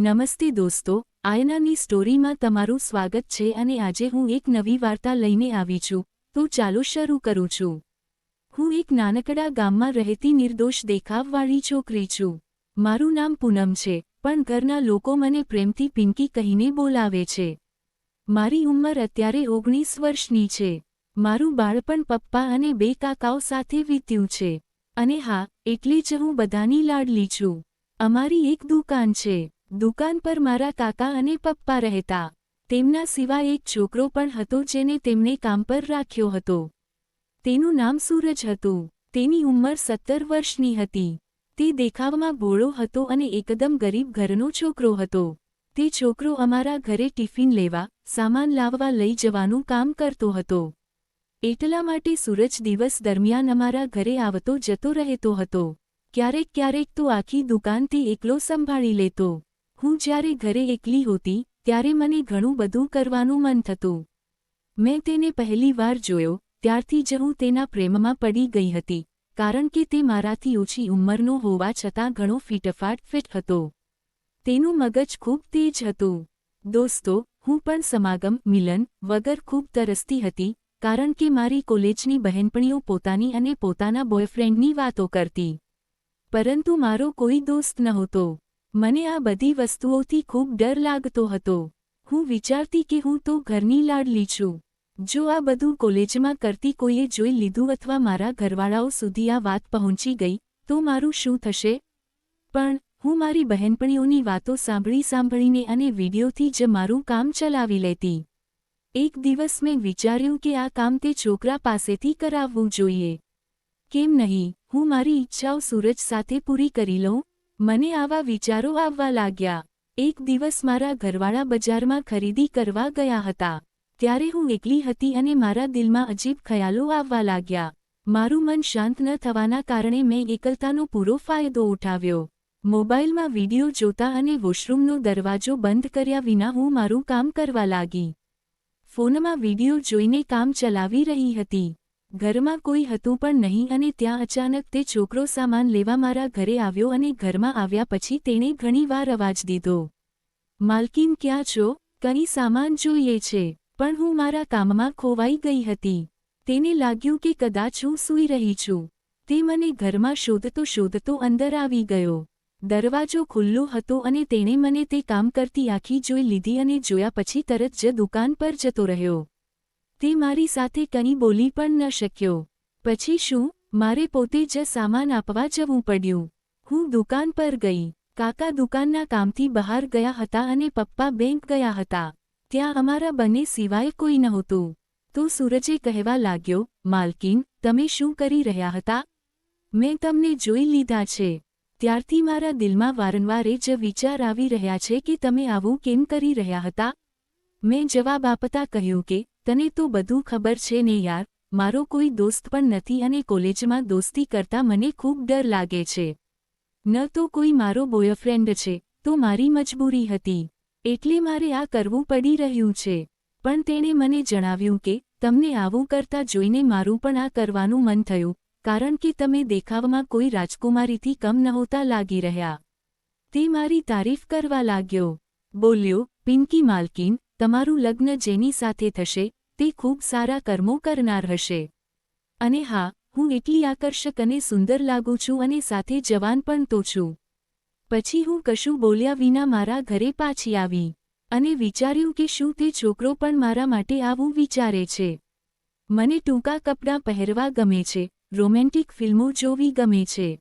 નમસ્તે દોસ્તો, આયનાની સ્ટોરીમાં તમારું સ્વાગત છે અને આજે હું એક નવી વાર્તા લઈને આવી છું, તો ચાલો શરૂ કરું છું. હું એક નાનકડા ગામમાં રહેતી નિર્દોષ દેખાવવાળી છોકરી છું. મારું નામ પૂનમ છે, પણ ઘરના લોકો મને પ્રેમથી પિંકી કહીને બોલાવે છે. મારી ઉંમર અત્યારે ઓગણીસ વર્ષની છે. મારું બાળપણ પપ્પા અને બે કાકાઓ સાથે વીત્યું છે. અને હા, એટલે જ હું બધાની લાડલી છું. અમારી એક દુકાન છે. દુકાન પર મારા કાકા અને પપ્પા રહેતા. તેમના સિવાય એક છોકરો પણ હતો જેને તેમણે કામ પર રાખ્યો હતો. તેનું નામ સૂરજ હતું. તેની ઉંમર સત્તર વર્ષની હતી. તે દેખાવમાં ભોળો હતો અને એકદમ ગરીબ ઘરનો છોકરો હતો. તે છોકરો અમારા ઘરે ટિફિન લેવા, સામાન લાવવા લઈ જવાનું કામ કરતો હતો. એટલા માટે સૂરજ દિવસ દરમિયાન અમારા ઘરે આવતો જતો રહેતો હતો. ક્યારેક ક્યારેક તો આખી દુકાનથી એકલો સંભાળી લેતો. હું જ્યારે ઘરે એકલી હોતી, ત્યારે મને ઘણું બધું કરવાનું મન થતું. મેં તેને પહેલી વાર જોયો, ત્યારથી જ હું તેના પ્રેમમાં પડી ગઈ હતી, કારણ કે તે મારાથી ઓછી ઉંમરનો હોવા છતાં ઘણો ફીટફાટ ફિટ હતો. તેનું મગજ ખૂબ તેજ હતું. દોસ્તો, હું પણ સમાગમ, મિલન વગર ખૂબ તરસતી હતી, કારણ કે મારી કોલેજની બહેનપણીઓ પોતાની અને પોતાના બોયફ્રેન્ડની વાતો કરતી. પરંતુ મારો કોઈ દોસ્ત નહોતો. મને આ બધી વસ્તુઓથી ખૂબ ડર લાગતો હતો. હું વિચારતી કે હું તો ઘરની લાડલી છું. જો આ બધું કોલેજમાં કરતી કોઈએ જોઈ લીધું અથવા મારા ઘરવાળાઓ સુધી આ વાત પહોંચી ગઈ, તો મારું શું થશે? પણ, હું મારી બહેનપણીઓની વાતો સાંભળી સાંભળીને અને વિડીયોથી જ મારું કામ ચલાવી લેતી. એક દિવસ મેં વિચાર્યું કે આ કામ તે છોકરા પાસેથી કરાવવું જોઈએ. કેમ નહીં, હું મારી ઈચ્છાઓ સૂરજ સાથે પૂરી કરી લઉં? મને આવા વિચારો આવવા લાગ્યા. એક દિવસ મારા ઘરવાળા બજારમાં ખરીદી કરવા ગયા હતા. ત્યારે હું એકલી હતી અને મારા દિલમાં અજીબ ખયાલો આવવા લાગ્યા. મારું મન શાંત ન થવાના કારણે મેં એકલતાનો પૂરો ફાયદો ઉઠાવ્યો. મોબાઈલમાં વીડિયો જોતા અને વોશરૂમનો દરવાજો બંધ કર્યા વિના હું મારું કામ કરવા લાગી. ફોનમાં વીડિયો જોઈને કામ ચલાવી રહી હતી. ઘરમાં કોઈ હતું પણ નહીં અને ત્યાં અચાનક તે છોકરો સામાન લેવા મારા ઘરે આવ્યો અને ઘરમાં આવ્યા પછી તેણે ઘણીવાર અવાજ દીધો. માલકીન, ક્યાં છો? કંઈ સામાન જોઈએ છે, પણ હું મારા કામમાં ખોવાઈ ગઈ હતી. તેને લાગ્યું કે કદાચ હું સૂઈ રહી છું. તે મને ઘરમાં શોધતો શોધતો અંદર આવી ગયો. દરવાજો ખુલ્લો હતો અને તેણે મને તે કામ કરતી આખી જોઈ લીધી અને જોયા પછી તરત જ દુકાન પર જતો રહ્યો. તે મારી સાથે કંઈ બોલી પણ ન શક્યો. પછી શું? મારે પોતે જ સામાન આપવા જવું પડ્યું. હું દુકાન પર ગઈ. કાકા દુકાનના કામથી બહાર ગયા હતા અને પપ્પા બેંક ગયા હતા. ત્યાં અમારા બંને સિવાય કોઈ નહોતું. તો સૂરજે કહેવા લાગ્યો, માલકીન, તમે શું કરી રહ્યા હતા? મેં તમને જોઈ લીધા છે. ત્યારથી મારા દિલમાં વારંવાર જ વિચાર આવી રહ્યા છે કે તમે આવું કેમ કરી રહ્યા હતા? મેં જવાબ આપતા કહ્યું કે તને તો બધું ખબર છે ને યાર, મારો કોઈ દોસ્ત પણ નથી અને કોલેજમાં દોસ્તી કરતા મને ખૂબ ડર લાગે છે. ન તો કોઈ મારો બોયફ્રેન્ડ છે, તો મારી મજબૂરી હતી. એટલે મારે આ કરવું પડી રહ્યું છે. પણ તેણે મને જણાવ્યું કે, તમને આવું કરતા જોઈને મારું પણ આ કરવાનું મન થયું, કારણ કે તમે દેખાવમાં કોઈ રાજકુમારીથી કમ નહોતા લાગી રહ્યા. તે મારી તારીફ કરવા લાગ્યો. બોલ્યો, પિંકી માલકીન, તમારું લગ્ન જેની સાથે થશે તે ખૂબ સારા કર્મો કરનાર હશે. અને હા, હું એટલી આકર્ષક અને સુંદર લાગું છું અને સાથે જવાન પણ તો છું. પછી હું કશું બોલ્યા વિના મારા ઘરે પાછી આવી અને વિચાર્યું કે શું તે છોકરો પણ મારા માટે આવું વિચારે છે. મને ટૂંકા કપડાં પહેરવા ગમે છે, રોમેન્ટિક ફિલ્મો જોવી ગમે છે.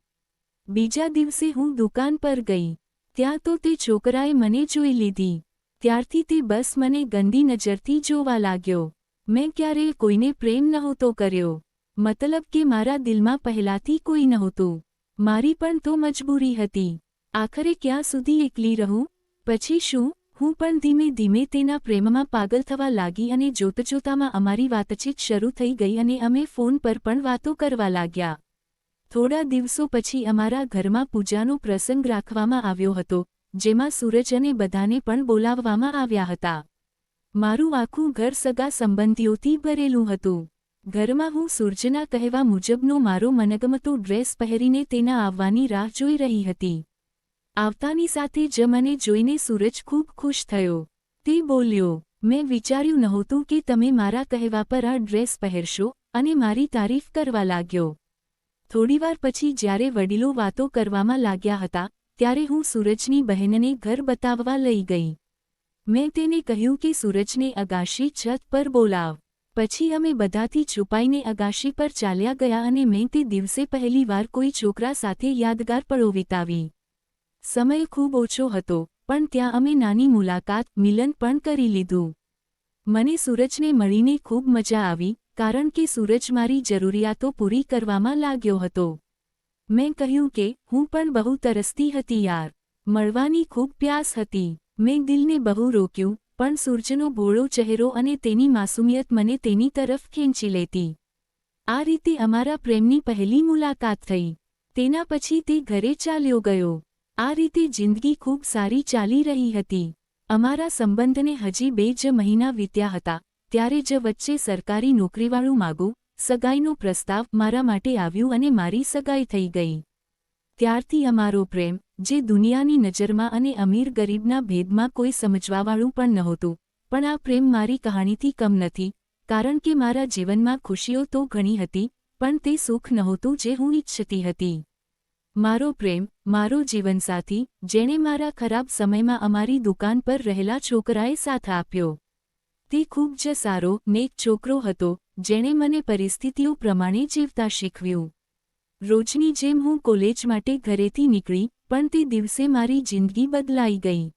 બીજા દિવસે હું દુકાન પર ગઈ, ત્યાં તો તે છોકરાએ મને જોઈ લીધી. ત્યારથી તે બસ મને ગંદી નજરથી જોવા લાગ્યો. મેં ક્યારેય કોઈને પ્રેમ નહોતો કર્યો. મતલબ કે મારા દિલમાં પહેલાથી કોઈ નહોતું. મારી પણ તો મજબૂરી હતી. આખરે ક્યાં સુધી એકલી રહું? પછી શું? હું પણ ધીમે ધીમે તેના પ્રેમમાં પાગલ થવા લાગી અને જોતજોતામાં અમારી વાતચીત શરૂ થઈ ગઈ અને અમે ફોન પર પણ વાતો કરવા લાગ્યા. થોડા દિવસો પછી અમારા ઘરમાં પૂજાનો પ્રસંગ રાખવામાં આવ્યો હતો, જેમાં સૂરજ અને બધાને પણ બોલાવવામાં આવ્યા હતા. મારું આખું ઘર સગા સંબંધીઓથી ભરેલું હતું. ઘરમાં હું સૂરજના કહેવા મુજબનો મારો મનગમતો ડ્રેસ પહેરીને તેના આવવાની રાહ જોઈ રહી હતી. આવતાની સાથે જ મને જોઈને સૂરજ ખૂબ ખુશ થયો. તે બોલ્યો, મેં વિચાર્યું નહોતું કે તમે મારા કહેવા પર આ ડ્રેસ પહેરશો અને મારી તારીફ કરવા લાગ્યો. થોડીવાર પછી જ્યારે વડીલો વાતો કરવામાં લાગ્યા હતા, ત્યારે હું સૂરજની બહેનને ઘર બતાવવા લઈ ગઈ. મેં તેને કહ્યું કે સૂરજને અગાશી છત પર બોલાવ. પછી અમે બધાથી છુપાઈને અગાશી પર ચાલ્યા ગયા અને મેં તે દિવસે પહેલીવાર કોઈ છોકરા સાથે યાદગાર પળો વિતાવી. સમય ખૂબ ઓછો હતો, પણ ત્યાં અમે નાની મુલાકાત, મિલન પણ કરી લીધું. મને સૂરજને મળીને ખૂબ મજા આવી, કારણ કે સૂરજ મારી જરૂરિયાતો પૂરી કરવામાં લાગ્યો હતો. મેં કહ્યું કે, હું પણ બહુ તરસતી હતી યાર. મળવાની ખૂબ પ્યાસ હતી. મેં દિલને બહુ રોક્યું, પણ સૂરજનો ભોળો ચહેરો અને તેની માસુમિયત મને તેની તરફ ખેંચી લેતી. આ રીતે અમારા પ્રેમની પહેલી મુલાકાત થઈ. તેના પછી તે ઘરે ચાલ્યો ગયો. આ રીતે જિંદગી ખૂબ સારી ચાલી રહી હતી. અમારા સંબંધને હજી બે જ મહિના વીત્યા હતા, ત્યારે જ વચ્ચે સરકારી નોકરીવાળું માગું, સગાઈનો પ્રસ્તાવ મારા માટે આવ્યું અને મારી સગાઈ થઈ ગઈ. ત્યારથી અમારો પ્રેમ જે દુનિયાની નજરમાં અને અમીર ગરીબના ભેદમાં કોઈ સમજવાવાળું પણ નહોતું. પણ આ પ્રેમ મારી કહાણીથી કમ નથી, કારણ કે મારા જીવનમાં ખુશીઓ તો ઘણી હતી, પણ તે સુખ નહોતું જે હું ઈચ્છતી હતી. મારો પ્રેમ, મારો જીવનસાથી, જેણે મારા ખરાબ સમયમાં અમારી દુકાન પર રહેલા છોકરાએ સાથ આપ્યો. તે ખૂબ જ સારો, નેક છોકરો હતો, જેણે મને પરિસ્થિતિઓ પ્રમાણે જીવતા શીખવ્યું. રોજની જેમ હું કોલેજ માટે ઘરેથી નીકળી પણ તે દિવસે મારી જિંદગી બદલાઈ ગઈ.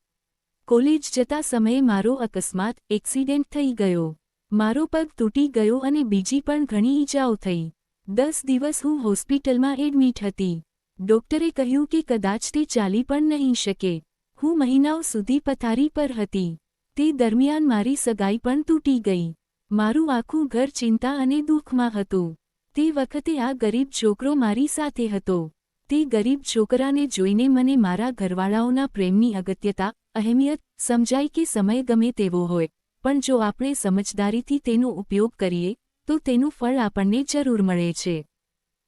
કોલેજ જતા સમયે મારો અકસ્માત, એક્સિડેન્ટ થઈ ગયો. મારો પગ તૂટી ગયો અને બીજી પણ ઘણી ઈજાઓ થઈ. દસ દિવસ હું હોસ્પિટલમાં એડમિટ હતી. ડોક્ટરે કહ્યું કે કદાચ તે ચાલી પણ નહીં શકે. હું મહિનાઓ સુધી પથારી પર હતી. તે દરમિયાન મારી સગાઈ પણ તૂટી ગઈ. મારું આખું ઘર ચિંતા અને દુઃખમાં હતું. તે વખતે આ ગરીબ છોકરો મારી સાથે હતો. તે ગરીબ છોકરાને જોઈને મને મારા ઘરવાળાઓના પ્રેમની અગત્યતા, અહેમિયત, સમજાય કે સમય ગમે તેવો હોય, પણ જો આપણે સમજદારીથી તેનો ઉપયોગ કરીએ, તો તેનું ફળ આપણને જરૂર મળે છે.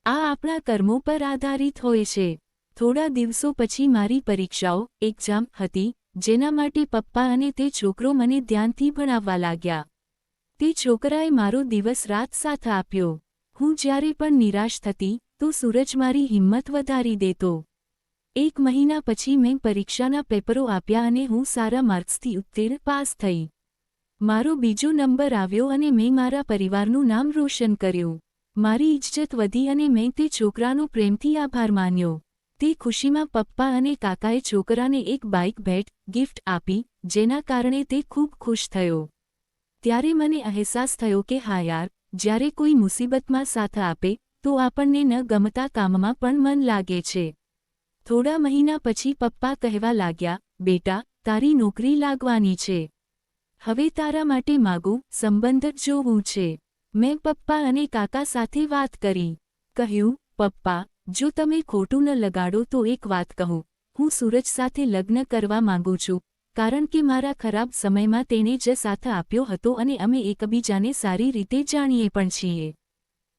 આ આપણા કર્મો પર આધારિત હોય છે. થોડા દિવસો પછી મારી પરીક્ષાઓ એક્ઝામ હતી, જેના માટે પપ્પા અને તે છોકરો મને ધ્યાનથી ભણાવવા લાગ્યા. તે છોકરાએ મારો દિવસ રાત સાથ આપ્યો. હું જ્યારે પણ નિરાશ થતી તો સૂરજ મારી હિંમત વધારી દેતો. એક મહિના પછી મેં પરીક્ષાના પેપરો આપ્યા અને હું સારા માર્ક્સથી ઉત્તીર્ણ પાસ થઈ. મારો બીજો નંબર આવ્યો અને મેં મારા પરિવારનું નામ રોશન કર્યું. મારી ઇજ્જત વધી અને મેં તે છોકરાનો પ્રેમથી આભાર માન્યો. તે ખુશીમાં પપ્પા અને કાકાએ છોકરાને એક બાઇક ભેટ, ગિફ્ટ આપી, જેના કારણે તે ખૂબ ખુશ થયો. ત્યારે મને અહેસાસ થયો કે હા યાર, જ્યારે કોઈ મુસીબતમાં સાથ આપે તો આપણને ન ગમતા કામમાં પણ મન લાગે છે. થોડા મહિના પછી પપ્પા કહેવા લાગ્યા, બેટા, તારી નોકરી લાગવાની છે. હવે તારા માટે માગું સંબંધ જોવું છે. મેં પપ્પા અને કાકા સાથે વાત કરી. કહ્યું, પપ્પા, જો તમે ખોટું ન લગાડો તો એક વાત કહું. હું સૂરજ સાથે લગ્ન કરવા માંગુ છું, કારણ કે મારા ખરાબ સમયમાં તેણે જ સાથ આપ્યો હતો અને અમે એકબીજાને સારી રીતે જાણીએ પણ છીએ.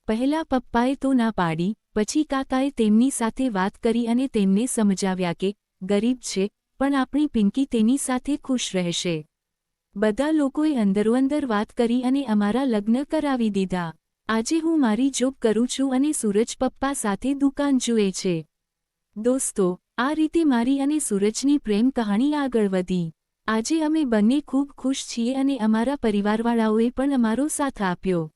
પહેલા પપ્પાએ તો ના પાડી, પછી કાકાએ તેમની સાથે વાત કરી અને તેમને સમજાવ્યા કે, ગરીબ છે, પણ આપણી પિંકી તેની સાથે ખુશ રહેશે. બધા લોકોએ અંદરોઅંદર વાત કરી અને અમારા લગ્ન કરાવી દીધા. આજે હું મારી જોબ કરું છું અને સૂરજ પપ્પા સાથે દુકાન જુએ છે. દોસ્તો, આ રીતે મારી અને સૂરજની પ્રેમ કહાણી આગળ વધી. આજે અમે બંને ખૂબ ખુશ છીએ અને અમારા પરિવારવાળાઓએ પણ અમારો સાથ આપ્યો.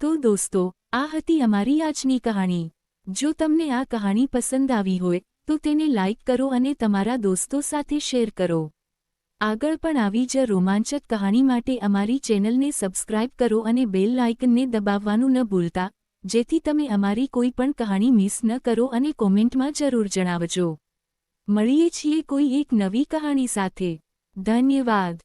તો દોસ્તો આ હતી અમારી આજની કહાણી. જો તમને આ કહાણી પસંદ આવી હોય, તો તેને લાઇક કરો અને તમારા દોસ્તો સાથે શેર કરો. આગળ પણ આવી જ રોમાંચક કહાણી માટે અમારી ચેનલને સબસ્ક્રાઇબ કરો અને બેલ લાઇકનને દબાવવાનું ન ભૂલતા, જેથી તમે અમારી કોઈ પણ કહાણી મિસ ન કરો અને કોમેન્ટમાં જરૂર જણાવજો. મળીએ છીએ કોઈ એક નવી કહાણી સાથે. ધન્યવાદ.